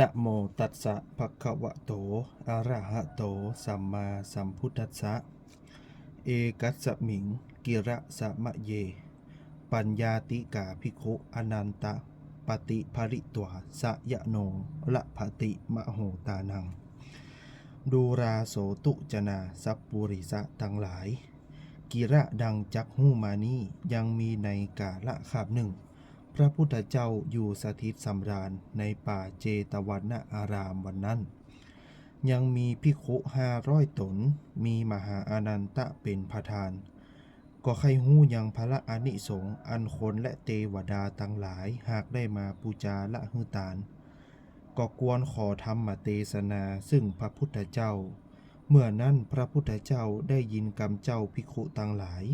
นะโมตัสสะภะคะวะโต อะระหะโต สัมมาสัมพุทธัสสะ เอกัสสมิง กิระสะมะเย ปัญญาติกาภิกขุอนันตะ ปฏิภริตวสะยะโนละภติมะโหตานัง ดูราโสตุจนาสัพปุริสะทั้งหลาย กิระดังจักหูมานี้ยังมีในกาละขาบหนึ่ง พระพุทธเจ้าอยู่สถิตสำราญในป่าเจตวันนอารามวันนั้น ยังมีพิกขุห้าร้อยตน มีมหาอานันตะเป็นประธาน ก็ใครหู้ยังพระอานิสงส์อันคนและเทวดาทั้งหลายหากได้มาปูจาละหือตานก็กวนขอธรรมเทศนาซึ่งพระพุทธเจ้า เมื่อนั้นพระพุทธเจ้าได้ยินกำเจ้าภิกขุทั้งหลาย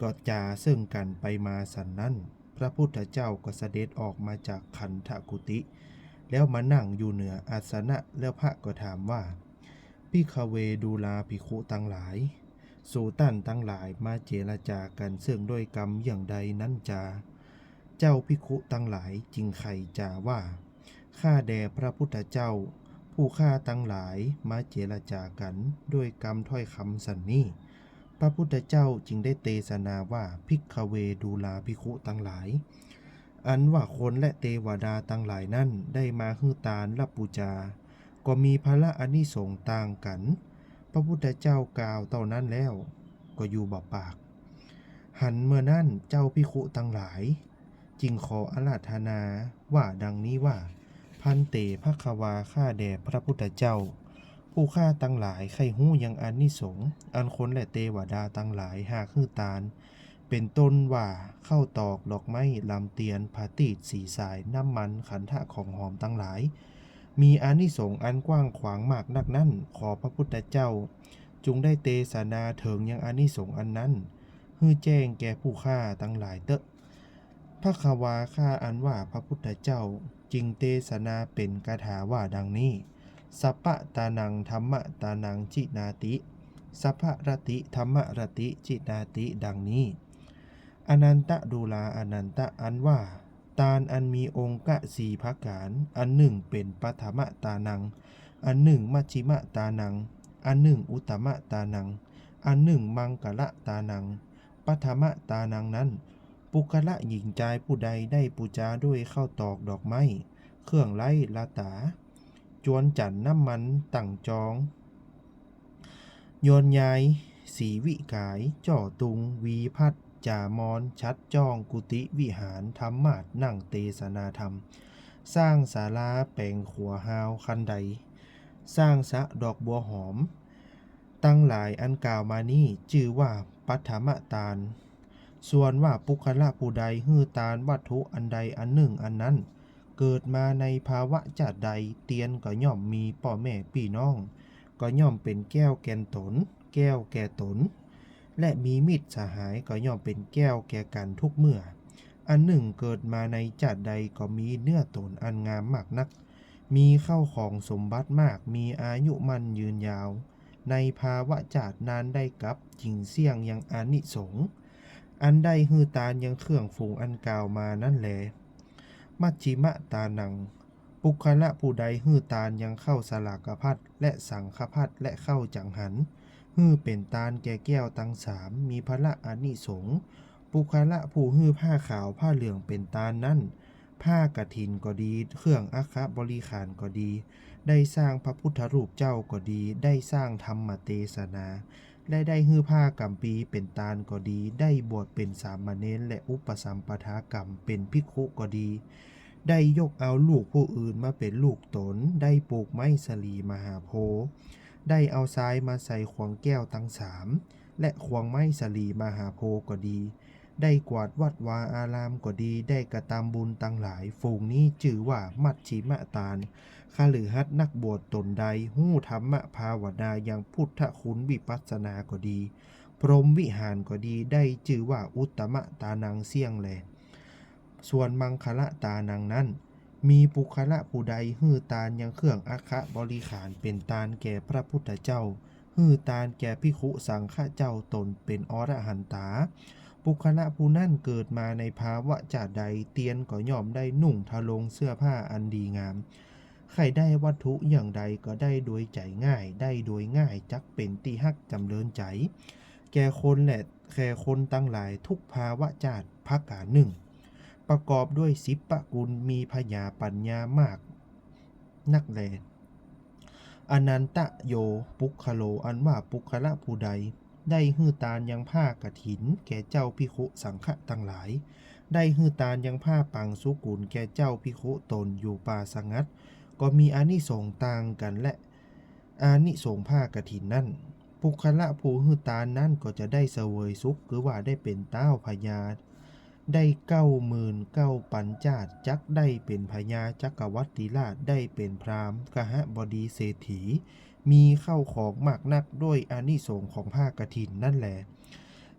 ก็จาซึ่งกันไปมาสันนั้น พระพุทธเจ้าก็เสด็จออกมาจากขันธกุติ แล้วมานั่งอยู่เหนืออาสนะแล้วพระก็ถามว่าพิคเวดูลาภิกขุทั้งหลายสูตันทั้งหลายมาเจรจากันซึ่งด้วยกรรมอย่างใดนั้นจา เจ้าภิกขุทั้งหลายจึงไขจาว่า ข้าแด่พระพุทธเจ้า ผู้ข้าทั้งหลายมาเจรจากันด้วยกรรมถ้อยคำสันนี้ พระพุทธเจ้าจึงได้เตศนาว่าพิกขเวดูลาภิกขุทั้งหลาย อันว่าคนและเทวดาทั้งหลายนั้นได้มาฮือตานรับบูชาก็มีพระอานิสงส์ต่างกัน พระพุทธเจ้ากล่าวเท่านั้นแล้ว ก็อยู่บ่ปาก หันเมื่อนั้นเจ้าพิคุทั้งหลาย จึงขออาราธนาว่าดังนี้ว่า พันเตภควาข้าแด่พระพุทธเจ้า ผู้ข้าตั้งหลายใครหู้ยังอานิสง อันคนและเทวดาตั้งหลายหากฮือตานเป็นต้นว่าเข้าตอกดอกไม้ลำเตียนผาตีดสีสายน้ำมันขันธะของหอมตั้งหลาย มีอานิสงส์อันกว้างขวางมากนักนั้นขอพระพุทธเจ้า จงได้เตสนาเถิงยังอานิสงส์อันนั้นฮือแจ้งแก่ผู้ฆ่าตั้งหลายเตอะพระควาข้าอันว่าพระพุทธเจ้า จึงเตสนาเป็นคาถาว่าดังนี้ สัพพะตานังธรรมะตานังจินาติสัพพะรติธรรมะรติจินาติดังนี้ อนันตะดูลาอนันตะอันว่า ตาลอันมีองค์กะสีพักการอันหนึ่งเป็นปัทมะตานัง อันหนึ่งมัชชิมะตานัง อันหนึ่งอุตมะตานัง อันหนึ่งมังกละตานังปัทมะตานังนั้น ปุกละหญิงใจผู้ใดได้ปูจาด้วยข้าวตอกดอกไม้ เครื่องไล่ลาตา จวนจันน้ำมันตั้งจองโยนยายสีวิกายจ่อตุงวีพัดจ่ามอนชัดจ้องกุติวิหารธรรมาดนั่งเตสนาธรรม สร้างศาลาแปลงขัวฮาวคันใด สร้างสะดอกบัวหอม ตั้งหลายอันกล่าวมานี้ชื่อว่าปัทมตานส่วนว่าปุคละผู้ใดฮือตานวัตถุอันใดอันหนึ่งอันนั้น เกิดมาในภาวะจัดใดเตียนก็ย่อมมีพ่อแม่พี่น้อง ก็ย่อมเป็นแก้วแกนตน แก้วแก่ตน และมีมิตรสหายก็ย่อมเป็นแก้วแก่กันทุกเมื่อ อันหนึ่งเกิดมาในจัดใดก็มีเนื้อตนอันงามมากนัก มีเข้าของสมบัติมากมีอายุมันยืนยาว ในภาวะจัดนานได้กับจิงเสี่ยงยังอานิสงอันได้ฮือตานยังเครื่องฝูงอันกล่าวมานั่นแหละ มัชชิมะตานัง ปุคละผู้ใดฮือตานยังเข้าสลากพัดและสังคพัดและเข้าจังหันฮือเป็นตาลแก่แก้วตังสามมีพระอานิสงส์ปุคละผู้ฮือผ้าขาวผ้าเหลืองเป็นตาลนั้นผ้ากฐินก็ดี เครื่องอาคาบริขารก็ดี ได้สร้างพระพุทธรูปเจ้าก็ดี ได้สร้างธรรมเทศนา และได้ฮือผ้ากำปีเป็นตาลก็ดี ได้บวชเป็นสามเณรและอุปสัมปทากรรมเป็นภิกขุก็ดี ได้ยกเอาลูกผู้อื่นมาเป็นลูกตน ได้ปลูกไม้สลีมหาโพธิ์ได้เอาทรายมาใส่ขวงแก้วตั้งสามและขวงไม้สลีมหาโพธิ์ก็ดี ได้กวาดวัดวาอารามก็ดี ได้กระทำบุญตั้งหลาย ฝูงนี้ชื่อว่ามัชชิมะตาลคาลือฮัดนักบวชตนใดหู้ธรรมะภาวนาอยังพุทธคุณวิปัสสนาก็ดี พรหมวิหารก็ดี ได้ชื่อว่าอุตตมะตานังเสี่ยงแลส่วนมังคละตานังนั้น มีปุคละผู้ใดฮื้อตานยังเครื่องอาคะบริขารเป็นตานแก่พระพุทธเจ้าฮื้อตานแก่พิขุสังฆเจ้าตนเป็นอรหันตา ปุคละผู้นั่นเกิดมาในภาวะจาใดเตียนก็ย่อมได้นุ่งทะลงเสื้อผ้าอันดีงามใครได้วัตถุอย่างใดก็ได้โดยใจง่าย ได้โดยง่ายจักเป็นที่ฮักจำเริญใจ แก่คนแหละแค่คนตั้งหลายทุกภาวะจาดพักกาหนึ่ง ประกอบด้วยสิบปะกุลมีพญาปัญญามาก นักแลอนันตะโยปุคโลอันว่าปุคละผู้ใด ได้ฮือตานยังผ้ากฐิน แก่เจ้าพิคุสังฆะทั้งหลาย ได้ฮือตานยังผ้าปังสุกุลแก่เจ้าพิคุตนอยู่ป่าสังัด ก็มีอานิสงส์ต่างกันและ อานิสงส์ผ้ากฐินนั่นปุคละผู้ฮือตานนั่นก็จะได้เสวยสุขคือว่าได้เป็นเต้าพญาได้เก้าหมื่นเก้าปัญจาตจักได้เป็นพญาจักรวัติราชได้เป็นพราหมณ์กหบดีเศรษฐี มีเข้าของมากนักด้วยอานิสงส์ของผ้ากฐินนั่นแหละ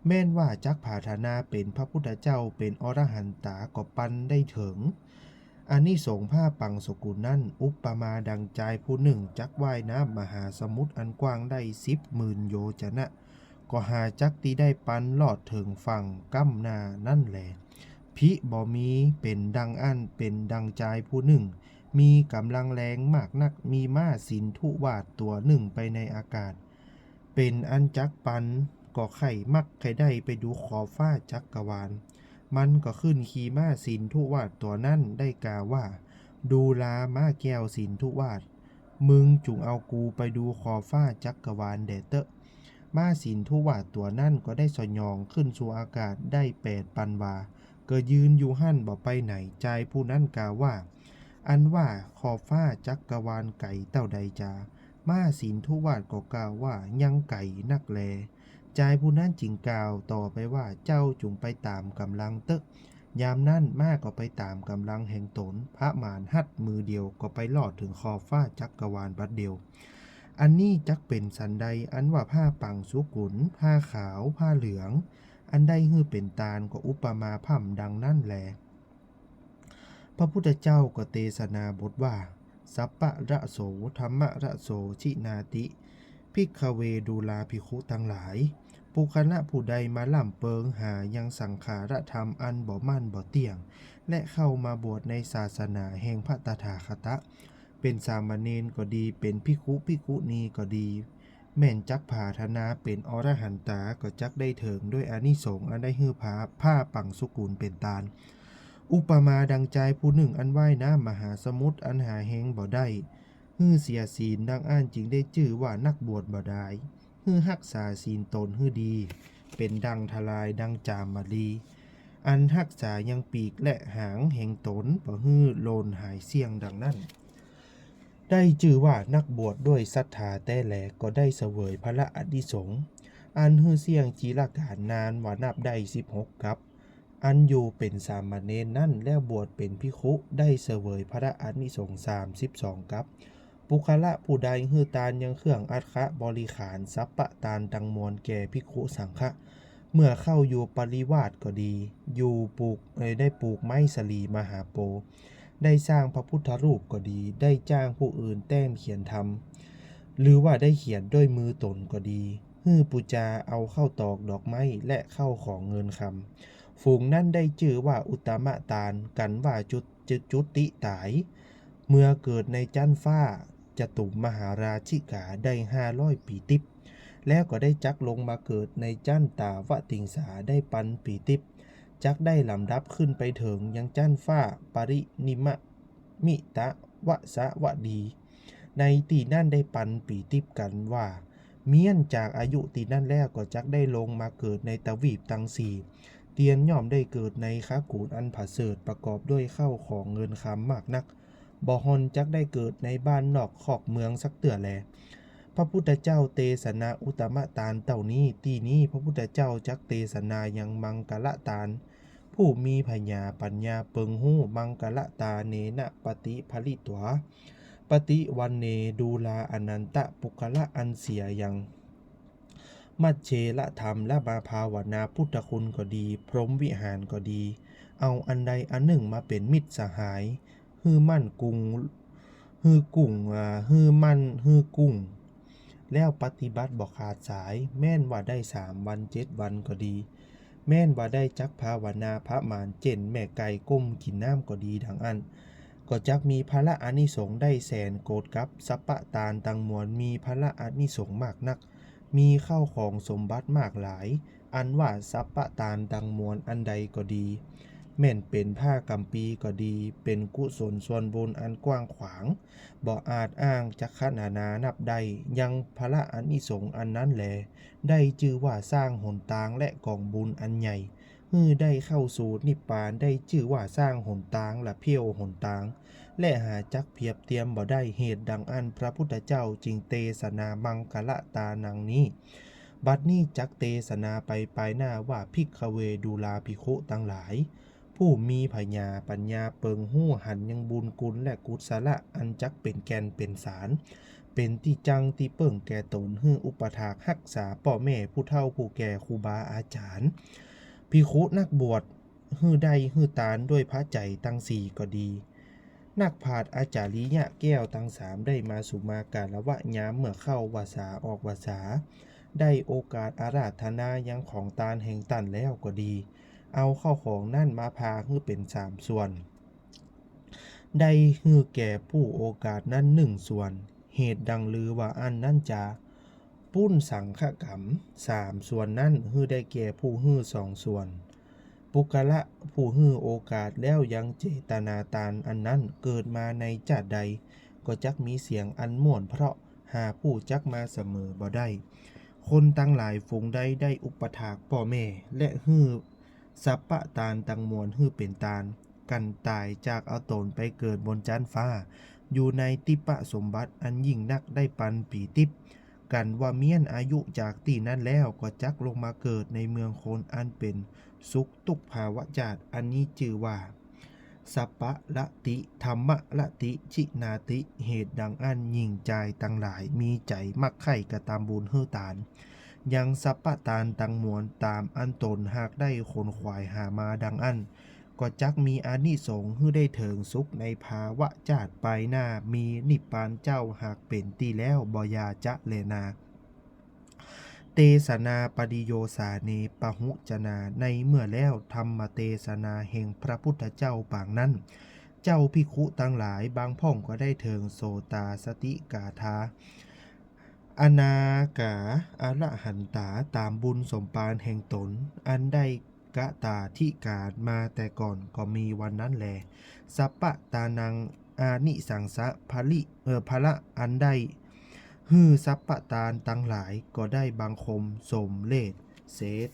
แม่นว่าจักผาธนาเป็นพระพุทธเจ้าเป็นอรหันตาก็ปันได้ถึงอานิสงส์ผ้าปังสกุลนั่นอุปมาดังใจผู้หนึ่งจักว่ายน้ำมหาสมุทรอันกว้างได้สิบหมื่นโยชนะ ก็หาจักที่ได้ปันลอดถึงฝั่งกั้มนานั่นแหละพิบ่มีเป็นดังอันเป็นดังใจผู้หนึ่ง มีกำลังแรงมากนักมีม้าสินทุวาดตัวหนึ่งไปในอากาศ เป็นอันจักปันก็ไข่มักใครได้ไปดูขอบฟ้าจักกรวาล มันก็ขึ้นขี่ม้าสินทุวาดตัวนั่นได้กาว่า ดูลาม้าแก้วสินทุวาด มึงจุงเอากูไปดูขอบฟ้าจักกรวาลเดเตอม้าสินทุวาดตัวนั่นก็ได้สยองขึ้นสู่อากาศได้แปดปันวาก็ยืนอยู่หั่นบ่ไปไหนใจผู้นั้นกาว่า อันว่าขอบฟ้าจักกรวาลไก่เต้าใดจา มาสินทุวาดก็กล่าวว่ายังไก่นักแลใจผู้นั้นจึงกล่าวต่อไปว่าเจ้าจุงไปตามกำลังเตึก ยามนั้นมาก็ไปตามกำลังแห่งตน พระมารหัดมือเดียวก็ไปลอดถึงขอบฟ้าจักรวาลบัดเดียว อันนี้จักเป็นสันใดอันว่าผ้าปังสุกุลผ้าขาวผ้าเหลือง อันใดฮือเป็นตาลก็อุปมาพ่ำดังนั่นแหล พระพุทธเจ้าก็เตศนาบทว่า สัปปะระโสธรรมะระโสชินาติพิกเวดูลาภิกขุทั้งหลาย ปุคณะผู้ใดมาล่ำเปิงหายังสังขารธรรมอันบ่มั่นบ่เที่ยง และเข้ามาบวชในศาสนาแห่งพระตถาคตะ เป็นสามเณรก็ดีเป็นพิคุพิคุนีก็ดี แม่นจักผาธนาเป็นอรหันตาก็จักได้เถิงด้วยอานิสงส์อันได้ฮือพาผ้าปังสุกุลเป็นตาล อุปมาดังใจผู้หนึ่งอันว่ายน้ำมหาสมุทรอันหาเฮงบ่ได้ฮื้อเสียศีลดังอ่านจึงได้ชื่อว่านักบวชบ่ได้ฮื้อหักษาศีลตนฮื้อดี เป็นดังทลายดังจามมาลีอันหักษายังปีกและหางแห่งตนบ่ฮื้อโลนหายเสียงดังนั้น ได้ชื่อว่านักบวชด้วยศรัทธาแต่แหลก็ได้เสวยพระอดิสงอันฮื้อเสียงจีรการนานว่านับได้16กับ อันอยู่เป็นสามเณรนั่นแล้วบวชเป็นพิคุได้เสวยพระอนิสงส์สามสิบสองกับปุคละผู้ใดฮือตานยังเครื่องอัตคะบริขารสัปปะตานตังมวลแก่พิคุสังฆะเมื่อเข้าอยู่ปริวาสก็ดี อยู่ปลูกได้ปลูกไม้สลีมหาโป ได้สร้างพระพุทธรูปก็ดี ได้จ้างผู้อื่นแต้มเขียนทำหรือว่าได้เขียนด้วยมือตนก็ดีฮือปูจาเอาเข้าตอกดอกไม้และเข้าของเงินคำ ฝูงนั่นได้ชื่อว่าอุตมะตาลกันว่าจุดจุดจุติตาย เมื่อเกิดในจันฟ้าจตุมมหาราชิกาได้ห้าร้อยปีติบแล้วก็ได้จักลงมาเกิดในจันตาวติงสาได้ปันปีติบจักได้ลำดับขึ้นไปถึงยังจันฟ้าปรินิมะมิตะวะสะวะดี ในตีนั่นได้ปันปีติบกันว่า เมียนจากอายุตีนั่นแล้วก็จักได้ลงมาเกิดในตะวีบตังสี เตียนย่อมได้เกิดในค้ากูดอันผาเสริฐประกอบด้วยเข้าของเงินคำมากนักบอฮอนจักได้เกิดในบ้านนอกขอกเมืองสักเตือแล พระพุทธเจ้าเตสนาอุตมะตานเต่านี้ตีนี้พระพุทธเจ้าจักเตสนายังมังกละตานผู้มีพญาปัญญาเปิงหู้มังกละตาเนนะปฏิภลิตวาปฏิวันเนดูลาอนันตะปุกละอันเสียยัง มัจเชละธรรมและมาภาวนาพุทธคุณก็ดี พรหมวิหารก็ดี เอาอันใดอันหนึ่งมาเป็นมิตรสหายฮือมั่นกุงฮือกุ่งอ่าฮือมั่นฮือกุ่งแล้วปฏิบัติบอกขาดสาย แม่นว่าได้สามวันเจ็ดวันก็ดี แม่นว่าได้จักภาวนาพระมารเจนแม่ไก่ก้มกินน้ำก็ดีดังอัน ก็จักมีพระอานิสงส์ได้แสนโกดกับสัปปะตานตังมวลมีพระอานิสงส์มากนัก มีเข้าวของสมบัติมากหลาย อันว่าสัพปะตานดังมวลอันใดก็ดี แม่นเป็นผ้ากำปีก็ดี เป็นกุศลส่วนบุญอันกว้างขวาง บ่อาจอ้างจักขนานานับใด ยังพระอานิสงส์อันนั้นแล ได้จื่อว่าสร้างหนตางและกองบุญอันใหญ่ ฮือได้เข้าสู่นิพพานได้ชื่อว่าสร้างหนตางและเพียวหนตาง และหาจักเพียบเทียมบ่ได้เหตุดังอันพระพุทธเจ้าจึงเตสนามังกละตานังนี้ บัดนี้จักเตสนาไปปลายหน้าว่าพิกเวดูลาภิกขุตั้งหลาย ผู้มีพญาปัญญาเปิงหู้หันยังบุญกุลและกุศละอันจักเป็นแกนเป็นสารเป็นที่จังที่เปิ่งแก่ตนฮืออุปถากรักษาพ่อแม่ผู้เฒ่าผู้แก่ครูบาอาจารย์ พิคุนักบวชฮือใดฮือตานด้วยพระใจตั้งสี่ก็ดี นักผาดอาจาริยะแก้วตั้งสามได้มาสุมาการละวะย้ำเมื่อเข้าวาสาออกวาสา ได้โอกาสอาราธนายังของตานแห่งตันแล้วก็ดี เอาเข้าของนั่นมาพาฮือเป็นสามส่วน ได้ฮือแก่ผู้โอกาสนั้นหนึ่งส่วน เหตุดังลือว่าอันนั่นจะ ปุ้นสังฆกรรมสามส่วนนั้นฮือได้แก่ผู้ฮือสองส่วน ปุกละผู้ฮือโอกาสแล้วยังเจตนาตานอันนั้นเกิดมาในจัดใด ก็จักมีเสียงอันม่วนเพราะหาผู้จักมาเสมอบ่ได้ คนตั้งหลายฝูงใดได้อุปถากพ่อแม่ และฮือสัปปะตานตังมวลฮือเป็นตาลกันตายจากเอาตนไปเกิดบนจันฟ้า อยู่ในติปะสมบัติอันยิ่งนักได้ปันปีติป กันว่าเมียนอายุจากตีนั้นแล้วก็จักลงมาเกิดในเมืองโคนอันเป็น สุขตุกภาวะจาตอันนี้จื่อว่าสัปปะละติธรรมะละติชินาติเหตุดังอันยิ่งใจตั้งหลายมีใจมักไข่กระตามบุญเฮือตาน ยังสัปปะตานตังมวลตามอันตนหากได้คนขวายหามาดังอัน ก็จักมีอานิสงส์ให้ได้เถิงสุขในภาวะจาดไปหน้ามีนิพพานเจ้าหากเป็นตีแล้วบอยาจะเลนาเตสนาปฏิโยสาเนปหุจนาในเมื่อแล้วธรรมเตสนาแห่งพระพุทธเจ้าปางนั้น เจ้าพิคุตั้งหลายบางพ่องก็ได้เถิงโสตาสติกาธาอนากาอรหันตาตามบุญสมปานแห่งตน อันได้ กะตาที่การมาแต่ก่อนก็มีวันนั้นแล สัปปะตานังอานิสังสะภลิเออภละอันได้ฮือสัปปะตานตั้งหลายก็ได้บังคมสมเลศเศษ